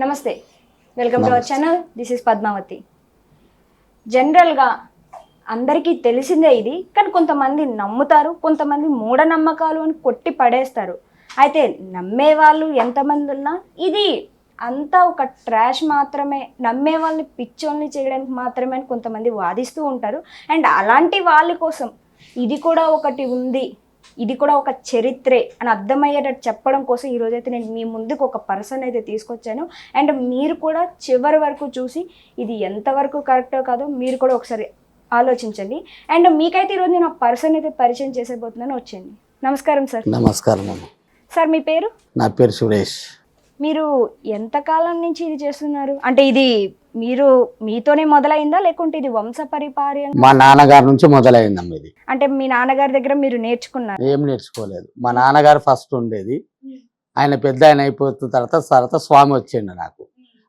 నమస్తే. Welcome to our channel this is Padmavati జనరల్గా అందరికీ తెలిసిందే ఇది కానీ కొంతమంది నమ్ముతారు కొంతమంది మూఢనమ్మకాలు అని కొట్టి పడేస్తారు. అయితే నమ్మే వాళ్ళు ఎంతమంది ఉన్నా ఇది అంతా ఒక ట్రాష్ మాత్రమే. నమ్మే వాళ్ళని పిచ్చోల్ని చేయడానికి మాత్రమే అని కొంతమంది వాదిస్తూ ఉంటారు. అండ్ అలాంటి వాళ్ళ కోసం ఇది కూడా ఒకటి ఉంది. ఇది కూడా ఒక చరిత్రే అని అర్థమయ్యేటట్టు చెప్పడం కోసం ఈరోజు అయితే నేను మీ ముందుకు ఒక పర్సన్ అయితే తీసుకొచ్చాను. అండ్ మీరు కూడా చివరి వరకు చూసి ఇది ఎంతవరకు కరెక్టో కాదో మీరు కూడా ఒకసారి ఆలోచించండి. అండ్ మీకైతే ఈరోజు నేను ఆ పర్సన్ అయితే పరిచయం చేసేపోతున్నాను వచ్చేయండి. నమస్కారం సార్. నమస్కారం సార్ మీ పేరు? నా పేరు సురేష్. మీరు ఎంతకాలం నుంచి ఇది చేస్తున్నారు? అంటే ఇది మీరు మీతోనే మొదలైందా? లేకుంటే ఇది వంశపరిపార్యం మా నాన్నగారి నుంచి మొదలైందమ్మ ఇది. అంటే మీ నాన్నగారి దగ్గర మీరు నేర్చుకున్నారు? ఏం నేర్చుకోలేదు. మా నాన్నగారు ఫస్ట్ ఉండేది. ఆయన పెద్ద ఆయన అయిపోతున్న తర్వాత తర్వాత స్వామి వచ్చిండు నాకు.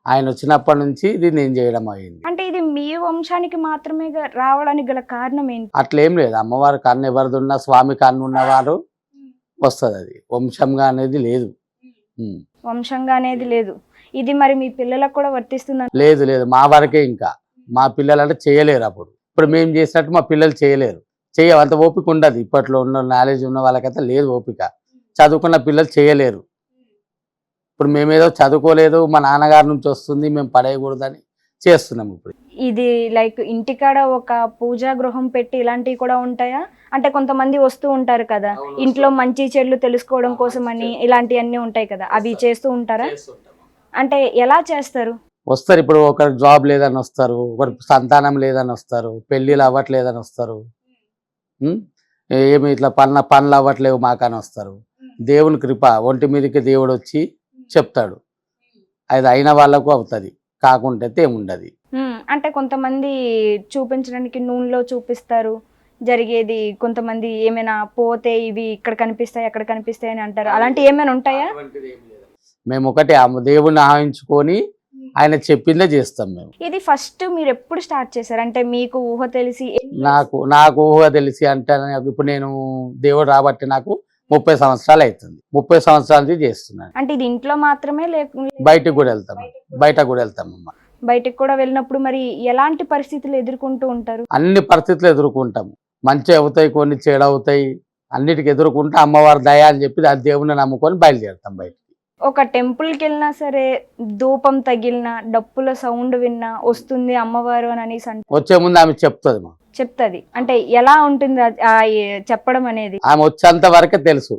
ఆయన వచ్చినప్పటి నుంచి ఇది నేను చేయడం అయింది. అంటే ఇది మీ వంశానికి మాత్రమే రావడానికి గల కారణం ఏంటి? అట్లేం లేదు. అమ్మవారి కన్ను ఎవరిదున్నా స్వామి కన్ను ఉన్నవారు వస్తుంది అది. వంశంగా అనేది లేదు. వంశంగా అనేది లేదు. ఇది మరి మీ పిల్లలకు కూడా వర్తిస్తుందని లేదు లేదు. మా వరకే ఇంకా. మా పిల్లలు అంటే చేయలేరు అప్పుడు. ఇప్పుడు మేము చేసినట్టు మా పిల్లలు చేయలేరు. చేయ అంత ఓపిక ఉండదు. ఇప్పట్లో ఉన్న నాలెడ్జ్ ఉన్న వాళ్ళకైతే లేదు ఓపిక. చదువుకున్న పిల్లలు చేయలేరు. ఇప్పుడు మేమేదో చదువుకోలేదు. మా నాన్నగారి నుంచి వస్తుంది. మేము పడేయకూడదని చేస్తున్నాం ఇప్పుడు. ఇది లైక్ ఇంటికాడ ఒక పూజా గృహం పెట్టి ఇలాంటివి కూడా ఉంటాయా? అంటే కొంతమంది వస్తూ ఉంటారు కదా. ఇంట్లో మంచి చెడులు తెలుసుకోవడం కోసం అని ఇలాంటివన్నీ ఉంటాయి కదా. అవి చేస్తూ. ఉంటారా? అంటే ఎలా చేస్తారు? వస్తారు. ఇప్పుడు ఒకరికి జాబ్ లేదని వస్తారు ఒకరికి సంతానం లేదని వస్తారు పెళ్ళిళ్ళు అవ్వట్లేదని వస్తారు? ఏమి ఇట్లా పనుల పనులు అవ్వట్లేవు మాకని వస్తారు. దేవుని కృప ఒంటి మీదకి దేవుడు వచ్చి చెప్తాడు. అది అయిన వాళ్ళకు అవుతుంది. కాకుంటే ఏముండదు అంటే కొంతమంది చూపించడానికి నూనెలో చూపిస్తారు. జరిగేది కొంతమంది ఏమైనా పోతే ఇవి ఇక్కడ కనిపిస్తాయి అక్కడ కనిపిస్తాయి అని అంటారు. అలాంటివి ఏమైనా ఉంటాయా? మేము ఒకటి ఆ దేవుణ్ణి ఆహించుకొని ఆయన చెప్పిందే చేస్తాం మేము. ఇది ఫస్ట్ మీరు ఎప్పుడు స్టార్ట్ చేశారు? అంటే మీకు ఊహ తెలిసి నాకు నాకు ఊహ తెలిసి అంటే ఇప్పుడు నేను దేవుడు రాబట్టి నాకు ముప్పై సంవత్సరాలు అవుతుంది ముప్పై సంవత్సరాల నుంచి చేస్తున్నాను. అంటే ఇది ఇంట్లో మాత్రమే బయటకు కూడా వెళ్తాం. బయట కూడా వెళ్తాం అమ్మ. బయటికి కూడా వెళ్ళినప్పుడు మరి ఎలాంటి పరిస్థితులు ఎదుర్కొంటూ ఉంటారు? అన్ని పరిస్థితులు ఎదుర్కొంటాము మంచి అవుతాయి కొన్ని చెడు అవుతాయి. అన్నిటికి ఎదుర్కొంటే అమ్మవారి దయ అని చెప్పి ఆ దేవుని నమ్ముకొని బయలుదేరుతాం బయట ఒక టెంపుల్కి వెళ్ళినా సరే ధూపం తగిలినా డప్పుల సౌండ్ విన్నా వస్తుంది అమ్మవారు అని అనేసి అంటే వచ్చే ముందు ఆమె చెప్తుంది మా చెప్తుంది. అంటే ఎలా ఉంటుంది అది- ఆ ఏ- చెప్పడం అనేది? ఆమె వచ్చేంత వరకే తెలుసు.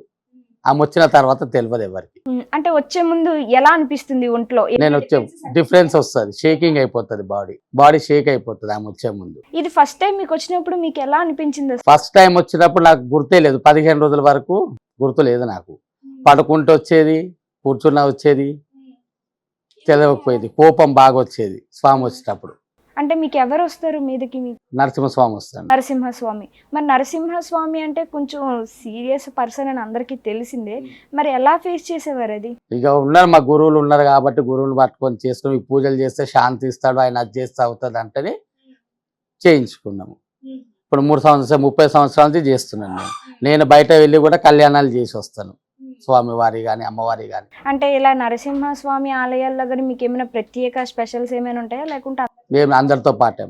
ఆమె వచ్చిన తర్వాత తెలియదు ఎవరికి. ఉమ్, అంటే వచ్చే ముందు ఎలా అనిపిస్తుంది ఒంట్లో? నేను వచ్చే డిఫరెన్స్ వస్తుంది. షేకింగ్ అయిపోతుంది బాడీ బాడీ షేక్ అయిపోతుంది ఆమె వచ్చే ముందు. ఇది ఫస్ట్ టైం మీకు వచ్చినప్పుడు మీకు ఎలా అనిపించింది అసలు? ఫస్ట్ టైం వచ్చినప్పుడు నాకు గుర్తే లేదు. పదిహేను రోజుల వరకు గుర్తు లేదు నాకు. పడుకుంటూ వచ్చేది. కూర్చున్న వచ్చేది? తెలియకపోయేది కోపం బాగా వచ్చేది స్వామి వచ్చేటప్పుడు. అంటే మీకు ఎవరు వస్తారు మీదకి నరసింహస్వామి వస్తాను నరసింహస్వామి. మరి నరసింహస్వామి అంటే కొంచెం సీరియస్ పర్సన్ అని అందరికీ తెలిసిందే. మరి ఎలా ఫేస్ చేసేవారు అది? ఇక ఉన్నారు మా గురువులు ఉన్నారు కాబట్టి గురువులు పట్టుకొని చేసుకుని ఈ పూజలు చేస్తే శాంతి ఇస్తాడు ఆయన అది చేస్తే అవుతుంది అంటేనే చేయించుకున్నాము. ఇప్పుడు మూడు సంవత్సరాలు ముప్పై సంవత్సరాల నుంచి చేస్తున్నాను నేను. నేను బయట వెళ్ళి కూడా కళ్యాణాలు చేసి వస్తాను. స్వామివారి కానీ అమ్మవారి కానీ అంటే ఇలా నరసింహస్వామి ఆలయాల్లో కానీ మీకు ఏమైనా ప్రత్యేక స్పెషల్స్ ఏమైనా ఉంటాయా? లేకుంటే మేము అందరితో పాటే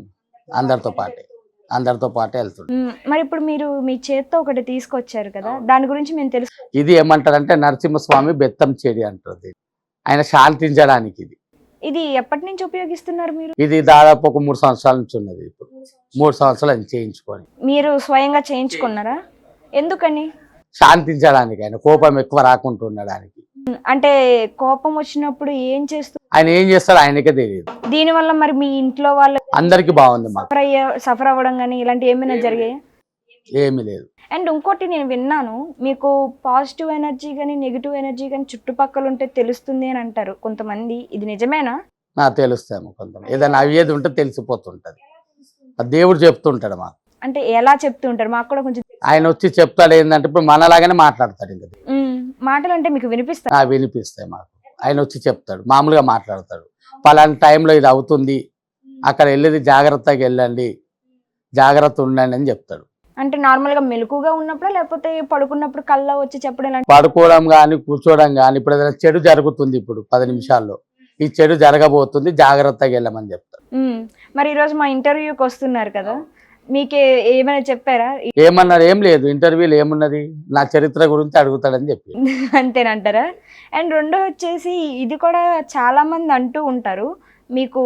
అందరితో పాటే. అందరితో పాటే వెళ్తుంటాం మ్మ్. మరి ఇప్పుడు మీరు మీ చేత్తో ఒకటి తీసుకొచ్చారు కదా దాని గురించి మేము తెలుసు ఇది ఏమంటారంటే నరసింహస్వామి బెత్తం చెడి అంటారు ఆయన శాంతించడానికి ఇది. ఇది ఎప్పటి నుంచి ఉపయోగిస్తున్నారు మీరు? ఇది దాదాపు ఒక మూడు సంవత్సరాల నుంచి ఉన్నది ఇప్పుడు. మూడు సంవత్సరాలు చేయించుకొని. మీరు స్వయంగా చేయించుకున్నారా? ఎందుకని? శాంతించడానికి ఆయన కోపం ఎక్కువ రాకుండా ఉండడానికి. అంటే కోపం వచ్చినప్పుడు ఏం చేస్తూ ఆయన ఏం చేస్తారో ఆయనకే తెలియదు. దీని వల్ల మరి మీ ఇంట్లో వాళ్ళు అందరికి బాగుంది మాకు. సఫర్ అయ్యే సఫర్ అవ్వడం కానీ ఇలాంటి ఏమైనా జరిగాయి? ఏమీ లేదు. అండ్ ఇంకోటి నేను విన్నాను మీకు పాజిటివ్ ఎనర్జీ కానీ నెగిటివ్ ఎనర్జీ కానీ చుట్టుపక్కల ఉంటే తెలుస్తుంది అని అంటారు కొంతమంది. ఇది నిజమేనా? నాకు తెలుస్తాము కొంత ఏదైనా అయ్యేది ఉంటే తెలిసిపోతుంటది. ఆ దేవుడు చెప్తుంటాడు మాకు. అంటే ఎలా చెప్తూ ఉంటారు మాకు కూడా కొంచెం ఆయన వచ్చి చెప్తాడు ఏంటంటే ఇప్పుడు మనలాగానే మాట్లాడతాడు ఇంకా. మాటలు అంటే మీకు వినిపిస్తాయి వినిపిస్తాయి మాకు. ఆయన వచ్చి చెప్తాడు మామూలుగా మాట్లాడతాడు. పలానా టైంలో ఇది అవుతుంది అక్కడ వెళ్ళేది జాగ్రత్తగా వెళ్ళండి జాగ్రత్త ఉండండి అని చెప్తాడు. అంటే నార్మల్గా మెలకుగా ఉన్నప్పుడు లేకపోతే పడుకున్నప్పుడు కళ్ళ వచ్చి చెప్పడం పడుకోవడం కానీ కూర్చోవడం కానీ ఇప్పుడు ఏదైనా చెడు జరుగుతుంది ఇప్పుడు పది నిమిషాల్లో. ఈ చెడు జరగబోతుంది జాగ్రత్తగా వెళ్ళమని చెప్తారు ఉమ్, మరి ఈరోజు మా ఇంటర్వ్యూకి వస్తున్నారు కదా. మీకు ఏమైనా చెప్పారా? ఏమన్నారు? ఏం లేదు. ఇంటర్వ్యూలు ఏమున్నది? నా చరిత్ర గురించి అడుగుతాడని చెప్పి. అంతేనంటారా? అండ్ రెండో వచ్చేసి ఇది కూడా చాలా మంది అంటూ ఉంటారు. మీకు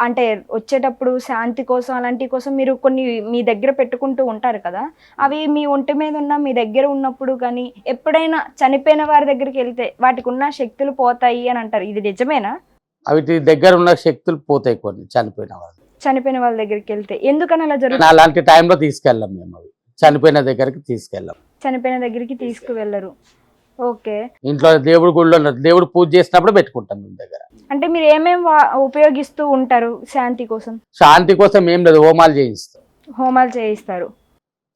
అంటే వచ్చేటప్పుడు శాంతి కోసం అలాంటి కోసం మీరు కొన్ని మీ దగ్గర పెట్టుకుంటూ ఉంటారు కదా? అవి మీ ఒంటి మీద ఉన్న మీ దగ్గర ఉన్నప్పుడు కానీ ఎప్పుడైనా చనిపోయిన వారి దగ్గరికి వెళ్తే వాటికి ఉన్న శక్తులు పోతాయి అని అంటారు. ఇది నిజమేనా? అవిటి దగ్గర ఉన్న శక్తులు పోతాయి కొన్ని చనిపోయిన వాళ్ళు చనిపోయిన వాళ్ళ దగ్గరికి వెళ్తే ఎందుకని అలా జరుగుతుంది? అలాంటి టైంలో తీసుకెళ్ళాం మేము అవి. చనిపోయిన దగ్గరికి తీసుకెళ్ళాం. చనిపోయిన దగ్గరికి తీసుకువెళ్ళరు. ఓకే. ఇంట్లో దేవుడి ఉన్న- దేవుడు పూజ చేసినప్పుడు పెట్టుకుంటాం మేము దగ్గర. అంటే మీరు ఏమేమి ఉపయోగిస్తూ ఉంటారు శాంతి కోసం? శాంతి కోసం ఏం లేదు హోమాలు చేయిస్తాం. హోమాలు చేయిస్తారు.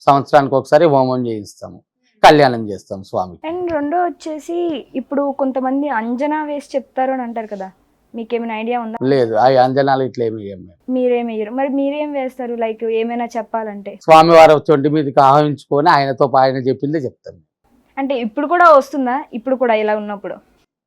సంవత్సరానికి ఒకసారి హోమం చేయిస్తాము. కళ్యాణం చేస్తాం స్వామికి. అండ్ రెండో వచ్చేసి ఇప్పుడు కొంతమంది అంజనా వేసి చెప్తారు అని అంటారు కదా. మీకేమైనా ఐడియా ఉందా? లేదు ఆ అంజనాలు ఇట్లా ఏమి వేయం మేము. మీరేం వేయరు మరి మీరేం వేస్తారు? లైక్ ఏమైనా చెప్పాలంటే? స్వామివారు చొంటి మీదకి ఆహ్వానించుకొని ఆయనతో ఆయన చెప్పిందే చెప్తాం అంటే ఇప్పుడు కూడా వస్తుందా? ఇప్పుడు కూడా ఇలా ఉన్నప్పుడు?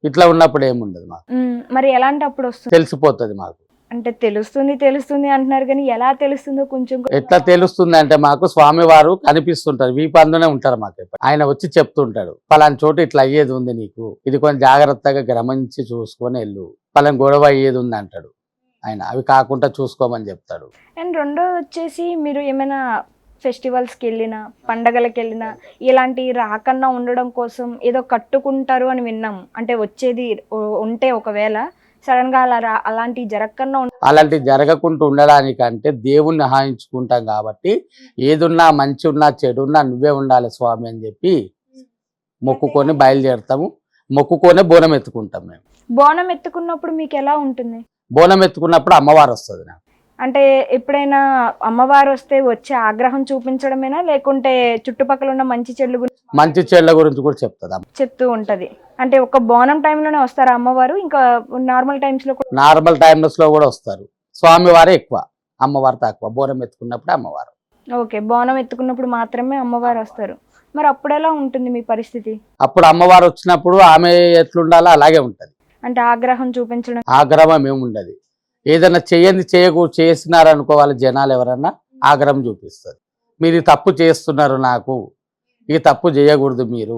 ఇట్లా ఉన్నప్పుడు ఏముండదు మాకు. మ్మ్. మరి ఎలాంటి అప్పుడు వస్తుంది? తెలిసిపోతుంది మాకు. అంటే తెలుస్తుంది తెలుస్తుంది అంటున్నారు కానీ ఎలా తెలుస్తుందో కొంచెం కూడా- ఎట్లా తెలుస్తుంది అంటే మాకు స్వామివారు కనిపిస్తుంటారు వీపందునే ఉంటారు మాకు ఎప్పుడు. ఆయన వచ్చి చెప్తుంటాడు పలాని చోటు ఇట్లా అయ్యేది ఉంది నీకు. ఇది కొంచెం జాగ్రత్తగా గమనించి చూసుకొని వెళ్ళు. పలాని గొడవ అయ్యేది ఉంది అంటాడు ఆయన అవి కాకుండా చూసుకోమని చెప్తాడు. అండ్ రెండో వచ్చేసి మీరు ఏమైనా ఫెస్టివల్స్కి వెళ్ళినా పండగలకి వెళ్ళినా ఇలాంటి రాకన్నా ఉండడం కోసం ఏదో కట్టుకుంటారు అని విన్నాం. అంటే వచ్చేది ఉంటే ఒకవేళ సడన్గా అలా రా- అలాంటివి జరగకన్నా ఉం- అలాంటి జరగకుండా ఉండడానికంటే దేవుణ్ణి హాయించుకుంటాం కాబట్టి ఏదున్నా మంచి ఉన్నా చెడు ఉన్నా నువ్వే ఉండాలి స్వామి అని చెప్పి మొక్కుకొని బయలుదేరుతాము. మొక్కుకొనే బోనం ఎత్తుకుంటాం మేము. బోనం ఎత్తుకున్నప్పుడు మీకు ఎలా ఉంటుంది? బోనం ఎత్తుకున్నప్పుడు అమ్మవారు వస్తుంది నాకు అంటే ఎప్పుడైనా అమ్మవారు వస్తే వచ్చే ఆగ్రహం చూపించడమేనా? లేకుంటే చుట్టుపక్కల ఉన్న మంచి చెల్లు గురించి మంచి చెడ్ల గురించి కూడా చెప్తుంది? చెప్తూ ఉంటది. అంటే ఒక బోనం టైంలోనే వస్తారా అమ్మవారు? ఇంకా నార్మల్ టైమ్స్లో కూడా నార్మల్ టైమ్స్లో కూడా వస్తారు. స్వామివారే ఎక్కువ అమ్మవారు తక్కువ. బోనం ఎత్తుకున్నప్పుడు అమ్మవారు. ఓకే బోనం ఎత్తుకున్నప్పుడు మాత్రమే అమ్మవారు వస్తారు. మరి అప్పుడు ఎలా ఉంటుంది మీ పరిస్థితి? అప్పుడు అమ్మవారు వచ్చినప్పుడు ఆమె ఎట్లుండాలో అలాగే ఉంటది. అంటే ఆగ్రహం చూపించడం? ఆగ్రహం ఏముండదు ఏదైనా చేయంది చేయకూ చేసినారనుకో వాళ్ళ జనాలు ఎవరన్నా ఆగ్రహం చూపిస్తారు. మీరు తప్పు చేస్తున్నారు నాకు ఈ తప్పు చేయకూడదు మీరు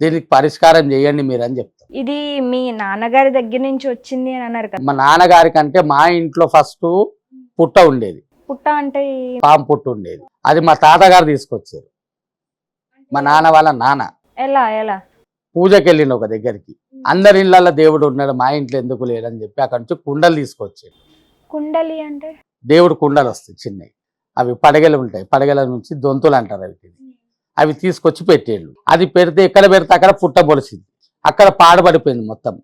దీనికి పరిష్కారం చేయండి మీరు అని చెప్తారు. ఇది మీ నాన్నగారి దగ్గర నుంచి వచ్చింది అని అన్నారు కదా. మా నాన్నగారి కంటే మా ఇంట్లో ఫస్ట్ పుట్ట ఉండేది. పుట్ట అంటే పాము పుట్ట ఉండేది. అది మా తాతగారు తీసుకొచ్చారు. మా నాన్న వాళ్ళ నాన్న. ఎలా ఎలా? పూజకి వెళ్ళిండు ఒక దగ్గరికి. అందరి ఇళ్ళల్లో దేవుడు ఉన్నాడు మా ఇంట్లో ఎందుకు లేడని చెప్పి అక్కడ నుంచి కుండలు తీసుకొచ్చాడు. కుండలి అంటే? దేవుడు కుండలు వస్తాయి చిన్నవి. అవి పడగలు ఉంటాయి పడగల నుంచి దొంతులు అంటారు అవి అవి తీసుకొచ్చి పెట్టేళ్ళు అది పెడితే ఎక్కడ పెడితే అక్కడ పుట్ట పొడిచింది అక్కడ పాడబడిపోయింది మొత్తం.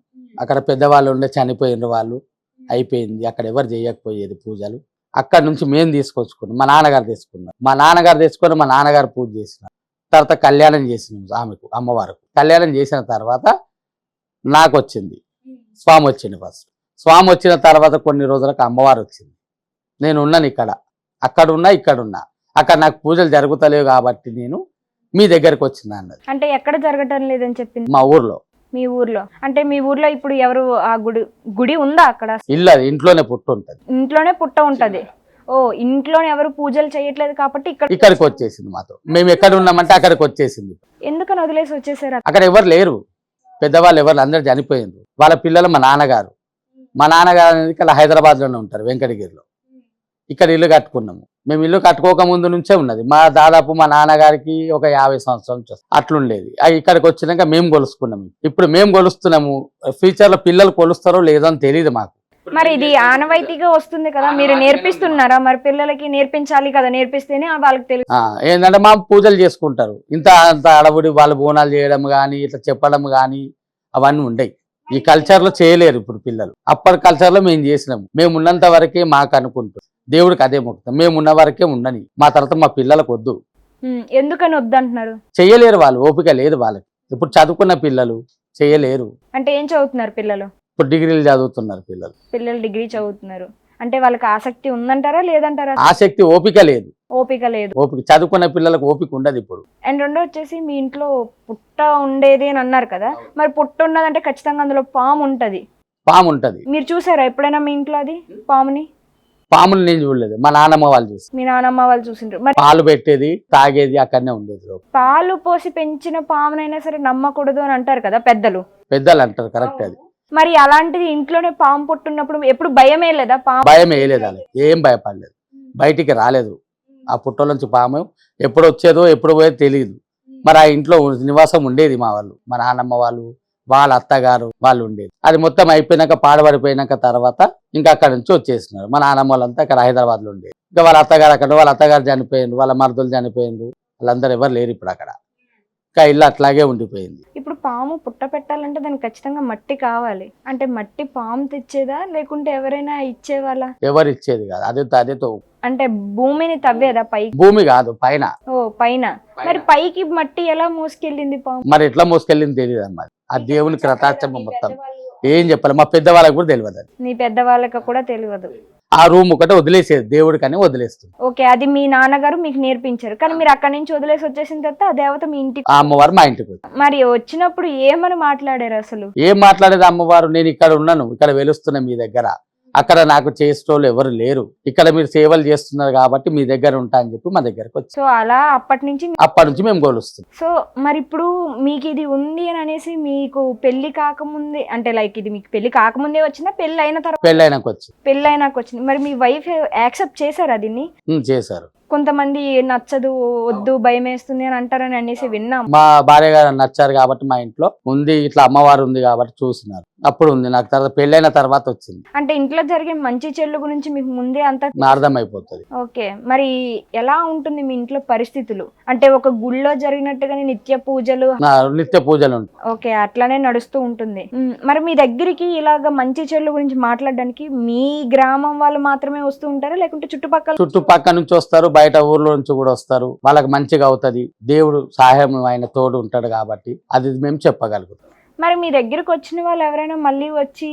అక్కడ పెద్దవాళ్ళు ఉండే చనిపోయిన వాళ్ళు. అయిపోయింది. అక్కడ ఎవరు చేయకపోయేది పూజలు. అక్కడ నుంచి మేము తీసుకొచ్చుకున్నాం. మా నాన్నగారు తీసుకున్నాం మా నాన్నగారు తెచ్చుకొని మా నాన్నగారు పూజ చేసినాం తర్వాత కళ్యాణం చేసినాం ఆమెకు అమ్మవారికి. కళ్యాణం చేసిన తర్వాత నాకు వచ్చింది స్వామి వచ్చింది ఫస్ట్ స్వామి వచ్చిన తర్వాత కొన్ని రోజులకు అమ్మవారు వచ్చింది. నేను ఉన్నాను ఇక్కడ. అక్కడ ఉన్నా ఇక్కడ ఉన్నా అక్కడ నాకు పూజలు జరుగుతలేవు కాబట్టి నేను మీ దగ్గరకు వచ్చిన అన్నది. అంటే ఎక్కడ జరగటం లేదని చెప్పింది? మా ఊర్లో. మీ ఊర్లో. అంటే మీ ఊర్లో ఇప్పుడు ఎవరు ఆ గుడి గుడి ఉందా అక్కడ? ఇల్లు అది ఇంట్లోనే పుట్టు ఉంటుంది ఇంట్లోనే పుట్ట ఉంటది. ఓ ఇంట్లోనే ఎవరు పూజలు చేయట్లేదు కాబట్టి ఇక్కడ ఇక్కడికి వచ్చేసింది మాతో మేము ఎక్కడ ఉన్నామంటే అక్కడికి వచ్చేసింది. ఎందుకని వదిలేసి వచ్చేసారు? అక్కడ ఎవరు లేరు. పెద్దవాళ్ళు ఎవరు అందరు చనిపోయిండ్రు వాళ్ళ పిల్లలు మా నాన్నగారు. మా నాన్నగారు అనేది ఇక్కడ హైదరాబాద్లోనే ఉంటారు వెంకటగిరిలో. ఇక్కడ ఇల్లు కట్టుకున్నాము. మేము ఇల్లు కట్టుకోక ముందు నుంచే ఉన్నది. మా దాదాపు మా నాన్నగారికి ఒక యాభై వస్తుంది. అట్లుండేది. అవి ఇక్కడికి వచ్చినాక మేము కొలుసుకున్నాము. ఇప్పుడు మేము కొలుస్తున్నాము. ఫ్యూచర్లో పిల్లలు కొలుస్తారో లేదో అని తెలియదు మాకు. మరి ఇది ఆనవాయితీగా వస్తుంది కదా మీరు నేర్పిస్తున్నారా? మరి పిల్లలకి నేర్పించాలి కదా నేర్పిస్తేనే వాళ్ళకి తెలుసు. ఏంటంటే మా పూజలు చేసుకుంటారు. ఇంత అంత అడవుడి వాళ్ళు బోనాలు చేయడం కానీ ఇట్లా చెప్పడం కానీ అవన్నీ ఉండయి. ఈ కల్చర్లో చేయలేరు ఇప్పుడు పిల్లలు. అప్పటి కల్చర్లో మేము చేసినాము మేము ఉన్నంత వరకే మాకు అనుకుంటాం. దేవుడికి అదే మొక్కుతాం మేము ఉన్న వరకే ఉండని. మా తర్వాత మా పిల్లలకు వద్దు. ఎందుకని వద్దంటున్నారు? చెయ్యలేరు వాళ్ళు. ఓపిక లేదు వాళ్ళకి. ఇప్పుడు చదువుకున్న పిల్లలు చేయలేరు. అంటే ఏం చదువుతున్నారు పిల్లలు? ఇప్పుడు డిగ్రీలు చదువుతున్నారు పిల్లలు. పిల్లలు డిగ్రీ చదువుతున్నారు. అంటే వాళ్ళకి ఆసక్తి ఉందంటారా లేదంటారా? ఆసక్తి ఓపిక లేదు. ఓపిక లేదు. ఓపిక చదువుకున్న పిల్లలకు ఓపిక ఉండదు ఇప్పుడు. అండ్ రెండో వచ్చేసి మీ ఇంట్లో పుట్ట ఉండేది అని అన్నారు కదా మరి పుట్ట ఉన్నదంటే ఖచ్చితంగా అందులో పాము ఉంటది. పాము ఉంటది. మీరు చూసారా ఎప్పుడైనా మీ ఇంట్లో అది పాముని? పాములు నేను చూడలేదు. మా నాన్నమ్మ వాళ్ళు చూసి మీ నానమ్మ వాళ్ళు చూసిండ్రు. మరి పాలు పెట్టేది తాగేది అక్కడనే ఉండేది. పాలు పోసి పెంచిన పామునైనా సరే నమ్మకూడదు అని అంటారు కదా పెద్దలు. పెద్దలు అంటారు కరెక్ట్ అది. మరి అలాంటిది ఇంట్లోనే పాము పుట్టున్నప్పుడు ఎప్పుడు భయమే లేదా పాము? భయం వేయలేదు ఏం భయపడలేదు. బయటికి రాలేదు. ఆ పుట్టల నుంచి పాము ఎప్పుడు వచ్చేదో ఎప్పుడు పోయేదో తెలియదు మరి ఆ ఇంట్లో నివాసం ఉండేది మా వాళ్ళు. మా నాన్నమ్మ వాళ్ళు వాళ్ళ అత్తగారు వాళ్ళు ఉండేది. అది మొత్తం అయిపోయినాక పాడబడిపోయినాక తర్వాత ఇంకా అక్కడ నుంచి వచ్చేసినారు. మా నాన్నమ్మ వాళ్ళంతా అక్కడ హైదరాబాద్లో ఉండేది. ఇంకా వాళ్ళ అత్తగారు అక్కడ వాళ్ళ అత్తగారు చనిపోయిండ్రు వాళ్ళ మరుదులు చనిపోయిండ్రు. వాళ్ళందరూ ఎవరు లేరు ఇప్పుడు అక్కడ. ఇంకా ఇల్లు అట్లాగే ఉండిపోయింది. ఇప్పుడు పాము పుట్ట పెట్టాలంటే దానికి ఖచ్చితంగా మట్టి కావాలి. అంటే మట్టి పాము తెచ్చేదా? లేకుంటే ఎవరైనా ఇచ్చేవాళ్ళ? ఎవరు ఇచ్చేది కాదు. అదే అదే తో- అంటే భూమిని తవ్వేదా పైకి? భూమి కాదు పైన. ఓ పైన. మరి పైకి మట్టి ఎలా మోసుకెళ్ళింది పాము? మరి ఎట్లా మోసుకెళ్ళింది తెలియదు అన్నమాట ఆ దేవుని కృతాచమ్మ మొత్తం. ఏం చెప్పాలి? మా పెద్దవాళ్ళకి కూడా తెలియదు అది. నీ పెద్దవాళ్ళకి కూడా తెలియదు. ఆ రూమ్ ఒకటే వదిలేసేది దేవుడికని వదిలేస్తుంది. ఓకే అది మీ నాన్నగారు మీకు నేర్పించారు. కానీ మీరు అక్కడి నుంచి వదిలేసి వచ్చేసిన తర్వాత ఆ దేవత మీ ఇంటికి ఆ అమ్మవారు మా ఇంటికి వచ్చింది మరి వచ్చినప్పుడు ఏమని మాట్లాడారు అసలు? ఏం మాట్లాడేది అమ్మవారు? నేను ఇక్కడ ఉన్నాను ఇక్కడ వెలుస్తున్నా మీ దగ్గర. అక్కడ నాకు చేసేటోళ్ళు ఎవరు లేరు. ఇక్కడ మీరు సేవలు చేస్తున్నారు కాబట్టి మీ దగ్గర ఉంటా అని చెప్పి మా దగ్గరకు వచ్చి. సో అలా అప్పటి నుంచి అప్పటి నుంచి మేము గోలుస్తున్నాం. సో మరి ఇప్పుడు మీకు ఇది ఉంది అని అనేసి మీకు పెళ్ళి కాకముందే అంటే లైక్ ఇది మీకు పెళ్ళి కాకముందే వచ్చినా పెళ్ళి అయిన తర్వాత? పెళ్ళైనాక వచ్చి పెళ్ళి అయినాక వచ్చింది. మరి మీ వైఫ్ యాక్సెప్ట్ చేశారా దీన్ని? ఉమ్, చేశారు. కొంతమంది నచ్చదు వద్దు భయం వేస్తుంది అని అంటారని అనేసి విన్నాం. మా భార్య గారు నచ్చారు కాబట్టి మా ఇంట్లో ఉంది ఇట్లా అమ్మవారు ఉంది కాబట్టి చూసినారు అప్పుడు ఉంది నాకు తర్వాత పెళ్ళైన తర్వాత వచ్చింది. అంటే ఇంట్లో జరిగే మంచి చెల్లు గురించి మీకు ముందే అంతా నా అర్థమైపోతుంది. ఓకే మరి ఎలా ఉంటుంది మీ ఇంట్లో పరిస్థితులు? అంటే ఒక గుళ్ళో జరిగినట్టుగానే నిత్య పూజలు? నిత్య పూజలు ఓకే అట్లానే నడుస్తూ ఉంటుంది. మరి మీ దగ్గరికి ఇలాగ మంచి చెల్లు గురించి మాట్లాడడానికి మీ గ్రామం వాళ్ళు మాత్రమే వస్తూ ఉంటారా లేకుంటే చుట్టుపక్కల? చుట్టుపక్కల నుంచి వస్తారు బయట ఊర్లో నుంచి కూడా వస్తారు. వాళ్ళకి మంచిగా అవుతుంది. దేవుడు సహాయం ఆయన తోడు ఉంటాడు కాబట్టి అది మేము చెప్పగలుగుతాం. మరి మీ దగ్గరకు వచ్చిన వాళ్ళు ఎవరైనా మళ్ళీ వచ్చి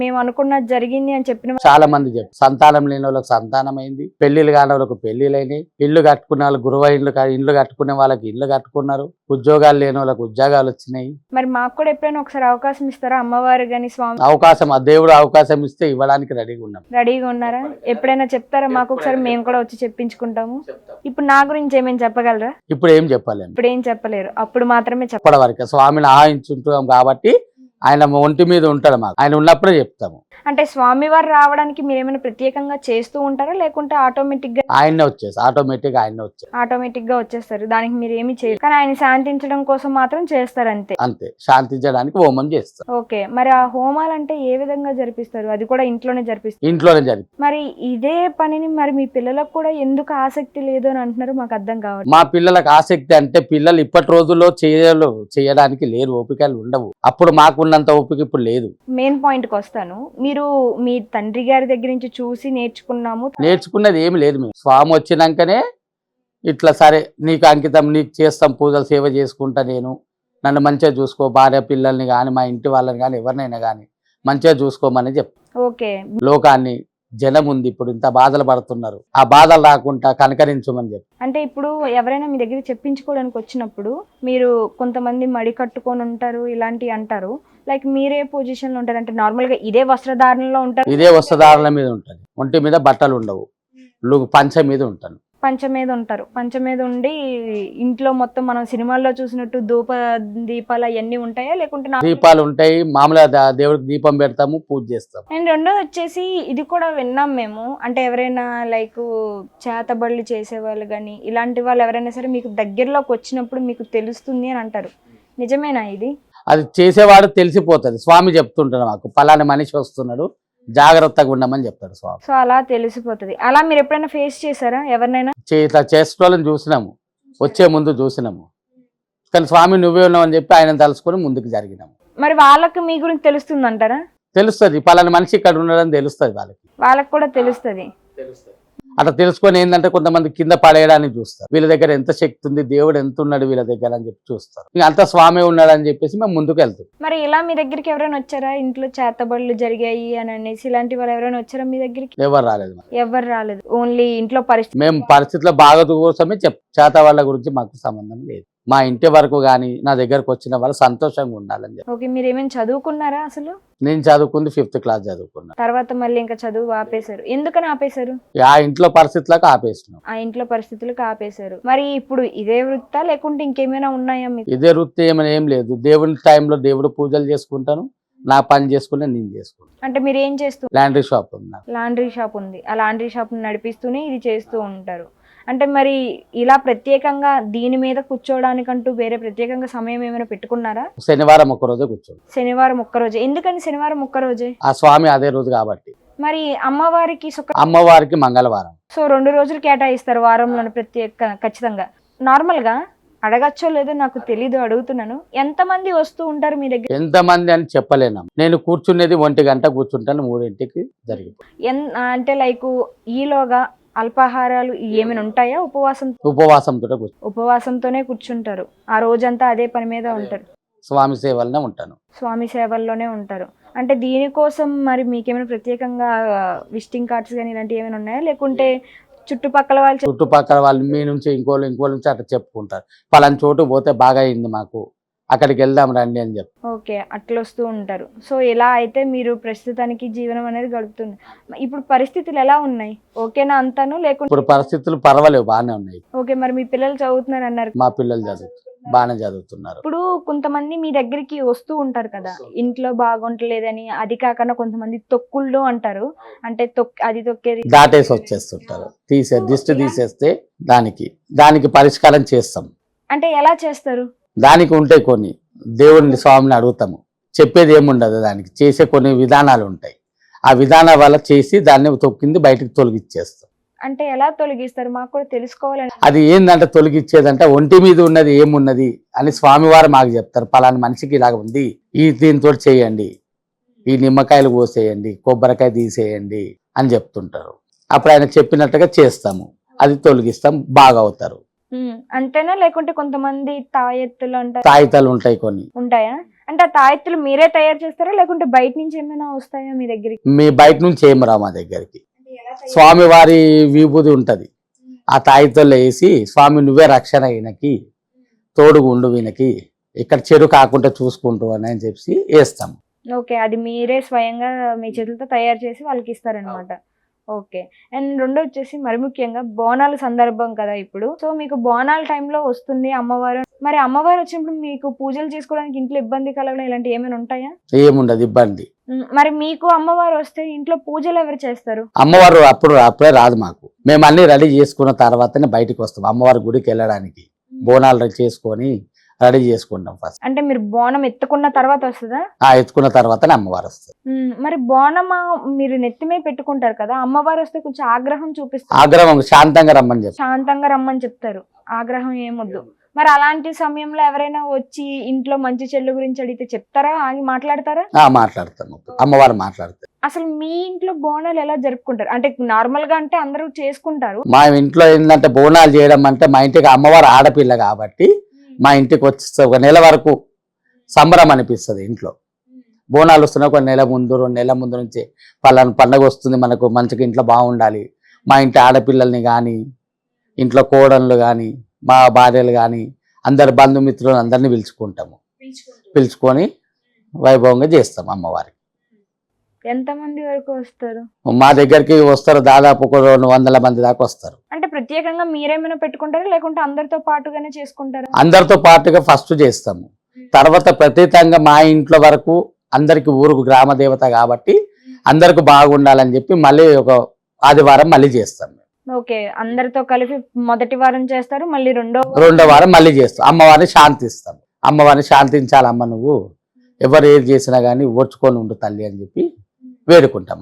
మేము అనుకున్నది జరిగింది అని చెప్పిన చాలా మంది చెప్పు సంతానం లేని వాళ్ళకి సంతానం అయింది. పెళ్ళిళ్ళు కాని వాళ్ళకి పెళ్ళిళ్ళైనాయి ఇల్లు కట్టుకునే వాళ్ళు గృహ ఇల్లు ఇల్లు కట్టుకునే వాళ్ళకి ఇల్లు కట్టుకున్నారు. ఉద్యోగాలు లేని వాళ్ళకి ఉద్యోగాలు వచ్చినాయి. మరి మాకు కూడా ఎప్పుడైనా ఒకసారి అవకాశం ఇస్తారా? అమ్మవారు గాని స్వామి అవకాశం ఆ దేవుడు అవకాశం ఇస్తే ఇవ్వడానికి రెడీగా ఉన్నాం. రెడీగా ఉన్నారా? ఎప్పుడైనా చెప్తారా? మాకు ఒకసారి మేము కూడా వచ్చి చెప్పించుకుంటాము. ఇప్పుడు నా గురించి ఏమేమి చెప్పగలరా? ఇప్పుడు ఏం చెప్పలేము ఇప్పుడు ఏం చెప్పలేరు. అప్పుడు మాత్రమే చెప్ప ఇప్పటి వరకు స్వామిని ఆహించుంటాం కాబట్టి ఆయన ఒంటి మీద ఉంటాడు మాకు. ఆయన ఉన్నప్పుడే చెప్తాము. అంటే స్వామివారు రావడానికి మీరు ఏమైనా ప్రత్యేకంగా చేస్తూ ఉంటారా? లేకుంటే ఆటోమేటిక్గా ఆయన్నే వచ్చేసి ఆటోమేటిక్ ఆయన్నే వచ్చేసి ఆటోమేటిక్గా వచ్చేస్తారు. దానికి మీరు ఏమి చేయరు. కానీ ఆయన శాంతించడం కోసం మాత్రం చేస్తారు అంతే. అంతే. శాంతించడానికి హోమం చేస్తాం ఓకే. మరి ఆ హోమాలు అంటే ఏ విధంగా జరిపిస్తారు? అది కూడా ఇంట్లోనే జరిపిస్తారు. ఇంట్లోనే జరిపి మరి ఇదే పనిని మరి మీ పిల్లలకు కూడా ఎందుకు ఆసక్తి లేదు అని అంటున్నారు మాకు అర్థం కావట్లేదు. మా పిల్లలకు ఆసక్తి అంటే పిల్లలు ఇప్పటి రోజుల్లో చేయలు చేయడానికి లేరు. ఓపికలు ఉండవు. అప్పుడు మాకున్నంత ఓపిక ఇప్పుడు లేదు. మెయిన్ పాయింట్కి వస్తాను. మీరు మీ తండ్రి గారి దగ్గర నుంచి చూసి నేర్చుకున్నాము. నేర్చుకున్నది ఏమి లేదు మేము. స్వామి వచ్చినాకనే ఇట్లా సరే నీకు అంకితం నీకు చేస్తాం పూజలు సేవ చేసుకుంటా నేను. నన్ను మంచిగా చూసుకో భార్య పిల్లల్ని కానీ మా ఇంటి వాళ్ళని కానీ ఎవరినైనా కానీ మంచిగా చూసుకోమని చెప్తాం ఓకే. లోకాన్ని జనం ఉంది ఇప్పుడు ఇంత బాధలు పడుతున్నారు. ఆ బాధలు రాకుండా కనకరించమని చెప్పి. అంటే ఇప్పుడు ఎవరైనా మీ దగ్గర చెప్పించుకోవడానికి వచ్చినప్పుడు మీరు కొంతమంది మడి కట్టుకొని ఉంటారు ఇలాంటివి అంటారు. లైక్ మీరే పొజిషన్లో ఉంటారు. అంటే నార్మల్గా ఇదే వస్త్రధారణలో ఉంటారు. ఇదే వస్త్రధారణ మీద ఉంటుంది. ఒంటి మీద బట్టలు ఉండవు. లు- పంచ మీద ఉంటాను. పంచ మీద ఉంటారు పంచ మీద ఉండి ఇంట్లో మొత్తం మనం సినిమాల్లో చూసినట్టు ధూప దీపాలు అవన్నీ ఉంటాయా? లేకుంటే దీపాలు ఉంటాయి మామూలుగా దేవుడికి దీపం పెడతాము పూజ చేస్తాము. అండ్ రెండోది వచ్చేసి ఇది కూడా విన్నాం మేము. అంటే ఎవరైనా లైక్ చేతబడులు చేసేవాళ్ళు కానీ ఇలాంటి వాళ్ళు ఎవరైనా సరే మీకు దగ్గరలోకి వచ్చినప్పుడు మీకు తెలుస్తుంది అని అంటారు. నిజమేనా ఇది? అది చేసేవాడు తెలిసిపోతుంది. స్వామి చెప్తుంటాడు మాకు పలానా మనిషి వస్తున్నాడు జాగ్రత్తగా ఉండమని చెప్తాడు స్వామి. సో అలా తెలిసిపోతుంది. అలా మీరు ఎప్పుడైనా ఫేస్ చేశారా ఎవరినైనా? ఇట్లా చేసేటోళ్ళని చూసినాము. వచ్చే ముందు చూసినాము. కానీ స్వామి నువ్వే ఉన్నావు అని చెప్పి ఆయన తలుసుకొని ముందుకు జరిగినాము. మరి వాళ్ళకి మీ గురించి తెలుస్తుంది అంటారా తెలుస్తుంది. పలానా మనిషి ఇక్కడ ఉన్నాడని తెలుస్తుంది వాళ్ళకి. వాళ్ళకి కూడా తెలుస్తుంది. అట్లా తెలుసుకొని ఏంటంటే కొంతమంది కింద పడేయడానికి చూస్తారు. వీళ్ళ దగ్గర ఎంత శక్తి ఉంది దేవుడు ఎంత ఉన్నాడు వీళ్ళ దగ్గర అని చెప్పి చూస్తారు. ఇంకా అంత స్వామి ఉన్నాడు అని చెప్పేసి మేము ముందుకు వెళ్తాం. మరి ఇలా మీ దగ్గరికి ఎవరైనా వచ్చారా? ఇంట్లో చేతబడులు జరిగాయి అని అనేసి ఇలాంటి వాళ్ళు ఎవరైనా వచ్చారా మీ దగ్గరికి? ఎవరు రాలేదు. ఎవరు రాలేదు. ఓన్లీ ఇంట్లో పరిస్థితి మేము పరిస్థితిలో బాగా కోసమే చెప్ చేత వాళ్ళ గురించి మాకు సంబంధం లేదు. మా ఇంటి వరకు కానీ నా దగ్గరకు వచ్చిన వాళ్ళు సంతోషంగా ఉండాలని చెప్పి. ఓకే మీరు ఏమైనా చదువుకున్నారా అసలు? నేను చదువుకుంది ఫిఫ్త్ క్లాస్ చదువుకున్నా. తర్వాత మళ్ళీ ఇంకా చదువు ఆపేశారు. ఎందుకని ఆపేశారు? ఆ ఇంట్లో పరిస్థితులకు ఆపేసినాం. ఆ ఇంట్లో పరిస్థితులకు ఆపేశారు. మరి ఇప్పుడు ఇదే వృత్తా లేకుంటే ఇంకేమైనా ఉన్నాయా మీకు? ఇదే వృత్తి ఏమైనా ఏం లేదు. దేవుని టైంలో దేవుడు పూజలు చేసుకుంటాను. నా పని చేసుకునే నేను చేసుకుంటాను. అంటే మీరు ఏం చేస్తూ లాండ్రీ షాప్ ఉంది లాండ్రీ షాప్ ఉంది. ఆ లాండ్రీ షాప్ నడిపిస్తూనే ఇది చేస్తూ ఉంటారు. అంటే మరి ఇలా ప్రత్యేకంగా దీని మీద కూర్చోవడానికంటూ వేరే ప్రత్యేకంగా సమయం ఏమైనా పెట్టుకున్నారా? శనివారం ఒక రోజే కూర్చోండి శనివారం ఒక్క రోజే. ఎందుకని శనివారం ఒక్క రోజే? ఆ స్వామి అదే రోజు కాబట్టి. మరి అమ్మవారికి అమ్మవారికి మంగళవారం. సో రెండు రోజులు కేటాయిస్తారు వారంలో ప్రత్యేక ఖచ్చితంగా. నార్మల్గా అడగచ్చో లేదో నాకు తెలీదు అడుగుతున్నాను. ఎంతమంది వస్తూ ఉంటారు మీ దగ్గర? ఎంతమంది అని చెప్పలేను నేను కూర్చునేది ఒంటి గంట కూర్చుంటాను మూడింటికి ఎన్ అంటే లైక్ ఈలోగా అల్పాహారాలు ఏమైనా ఉంటాయా? ఉపవాసం ఉపవాసంతో ఉపవాసంతోనే కూర్చుంటారు. ఆ రోజంతా అదే పని మీద ఉంటారు. స్వామి సేవలనే ఉంటాను. స్వామి సేవల్లోనే ఉంటారు. అంటే దీనికోసం మరి మీకేమైనా ప్రత్యేకంగా విజిటింగ్ కార్డ్స్ కానీ ఇలాంటివి ఏమైనా ఉన్నాయా? లేకుంటే చుట్టుపక్కల వాళ్ళు చుట్టుపక్కల వాళ్ళు మీ నుంచి ఇంకోళ్ళు ఇంకో నుంచి అట్లా చెప్పుకుంటారు. పలానా చోటు పోతే బాగా అయింది మాకు. అక్కడికి వెళ్దాం రండి అని చెప్పి. ఓకే అట్లా వస్తూ ఉంటారు. సో ఇలా అయితే మీరు ప్రస్తుతానికి జీవనం అనేది గడుపుతుంది ఇప్పుడు పరిస్థితులు ఎలా ఉన్నాయి? ఓకేనా అంతాను? లేకుంటే ఇప్పుడు పరిస్థితులు పర్వాలేవు బాగానే ఉన్నాయి. ఓకే మరి మీ పిల్లలు చదువుతున్నారు అన్నారు. మా పిల్లలు చదువుతున్నారు బాగానే చదువుతున్నారు. ఇప్పుడు కొంతమంది మీ దగ్గరికి వస్తూ ఉంటారు కదా ఇంట్లో బాగుంటలేదని అది కాకుండా కొంతమంది తొక్కుళ్ళు అంటారు. అంటే అది తొక్కేది. దాటేసి వచ్చేస్తుంటారు. తీసే దిష్టి తీసేస్తే దానికి దానికి పరిష్కారం చేస్తాం. అంటే ఎలా చేస్తారు? దానికి ఉంటాయి కొన్ని. దేవుడిని స్వామిని అడుగుతాము. చెప్పేది ఏముండదు దానికి. చేసే కొన్ని విధానాలు ఉంటాయి. ఆ విధానం వల్ల చేసి దాన్ని తొక్కింది బయటకు తొలగిచ్చేస్తాం. అంటే ఎలా తొలగిస్తారు? మాకు కూడా తెలుసుకోవాలని. అది ఏందంటే తొలగిచ్చేదంటే ఒంటి మీద ఉన్నది ఏమున్నది అని స్వామివారు మాకు చెప్తారు. పలానా మనిషికి ఇలాగ ఉంది. ఈ దీంతో చేయండి. ఈ నిమ్మకాయలు పోసేయండి కొబ్బరికాయ తీసేయండి అని చెప్తుంటారు. అప్పుడు ఆయన చెప్పినట్టుగా చేస్తాము. అది తొలగిస్తాం. బాగా అవుతారు అంతేనా? లేకుంటే కొంతమంది తాయెత్తులు అంటారు. తాయితాలు ఉంటాయి కొన్ని. ఉంటాయా? అంటే ఆ తాయెత్తులు మీరే తయారు చేస్తారా? లేకుంటే బయట నుంచి ఏమైనా వస్తాయా మీ దగ్గరికి? మీ బయట నుంచి ఏమి రా మా దగ్గరికి. స్వామివారి విభూది ఉంటది. ఆ తాయితల్లో వేసి స్వామి నువ్వే రక్షణ ఈయనకి తోడుగా ఉండు ఈయనకి ఇక్కడ చెడు కాకుండా చూసుకుంటూ అని అని చెప్పి వేస్తాం. ఓకే. అది మీరే స్వయంగా మీ చేతులతో తయారు చేసి వాళ్ళకి ఇస్తారనమాట ఓకే. అండ్ రెండో వచ్చేసి మరి ముఖ్యంగా బోనాల సందర్భం కదా ఇప్పుడు. సో మీకు బోనాల టైంలో వస్తుంది అమ్మవారు. మరి అమ్మవారు వచ్చినప్పుడు మీకు పూజలు చేసుకోవడానికి ఇంట్లో ఇబ్బంది కలగడం ఇలాంటివి ఏమైనా ఉంటాయా? ఏముండదు ఇబ్బంది. మరి మీకు అమ్మవారు వస్తే ఇంట్లో పూజలు ఎవరు చేస్తారు? అమ్మవారు అప్పుడు అప్పుడే రాదు మాకు. మేము అన్ని రెడీ చేసుకున్న తర్వాతనే బయటికి వస్తాం అమ్మవారి గుడికి వెళ్ళడానికి. బోనాలు చేసుకొని రెడీ చేసుకుంటాం ఫస్ట్ అంటే మీరు బోనం ఎత్తుకున్న తర్వాత వస్తుందా? ఆ ఎత్తుకున్న తర్వాతనే అమ్మవారు వస్తుంది. మరి బోనం మీరు నెత్తిమే పెట్టుకుంటారు కదా అమ్మవారు వస్తే కొంచెం ఆగ్రహం చూపిస్తారు. ఆగ్రహం శాంతంగా రమ్మని చెప్పి శాంతంగా రమ్మని చెప్తారు. ఆగ్రహం ఏమొద్దు మరి అలాంటి సమయంలో ఎవరైనా వచ్చి ఇంట్లో మంచి చెల్లు గురించి అడిగితే చెప్తారా? ఆగి మాట్లాడతారా? ఆ, మాట్లాడతాము అమ్మవారు మాట్లాడతారు. అసలు మీ ఇంట్లో బోనాలు ఎలా జరుపుకుంటారు? అంటే నార్మల్గా అంటే అందరూ చేసుకుంటారు. మా ఇంట్లో ఏంటంటే బోనాలు చేయడం అంటే మా ఇంటికి అమ్మవారు ఆడపిల్ల కాబట్టి మా ఇంటికి వచ్చి ఒక నెల వరకు సంబరం అనిపిస్తుంది ఇంట్లో. బోనాలు వస్తున్నాయి ఒక నెల ముందు రెండు నెలల ముందు నుంచి పలానా పండగ వస్తుంది మనకు మంచిగా ఇంట్లో బాగుండాలి. మా ఇంటి ఆడపిల్లల్ని కానీ ఇంట్లో కోడళ్ళు కానీ మా భార్యలు కానీ అందరి బంధుమిత్రులు అందరినీ పిలుచుకుంటాము. పిలుచుకొని వైభవంగా చేస్తాం అమ్మవారికి. ఎంత మంది వరకు వస్తారు? మా దగ్గరికి వస్తారు దాదాపు ఒక రెండు వందల మంది దాకా వస్తారు. అంటే ప్రత్యేకంగా మీరేమైనా పెట్టుకుంటారా? లేకుంటే అందరితో పాటుగానే చేసుకుంటారా? అందరితో పాటుగా ఫస్ట్ చేస్తాము. తర్వాత ప్రత్యేకంగా మా ఇంట్లో వరకు అందరికి ఊరుకు గ్రామ దేవత కాబట్టి అందరికి బాగుండాలని చెప్పి మళ్ళీ ఒక ఆదివారం మళ్ళీ చేస్తాం మేము. ఓకే అందరితో కలిపి మొదటి వారం చేస్తారు మళ్ళీ రెండో రెండో వారం మళ్ళీ చేస్తాం. అమ్మవారిని శాంతిస్తాం. అమ్మవారిని శాంతించాలమ్మ నువ్వు. ఎవరు ఏది చేసినా కానీ ఓర్చుకొని ఉండు తల్లి అని చెప్పి వేడుకుంటాం.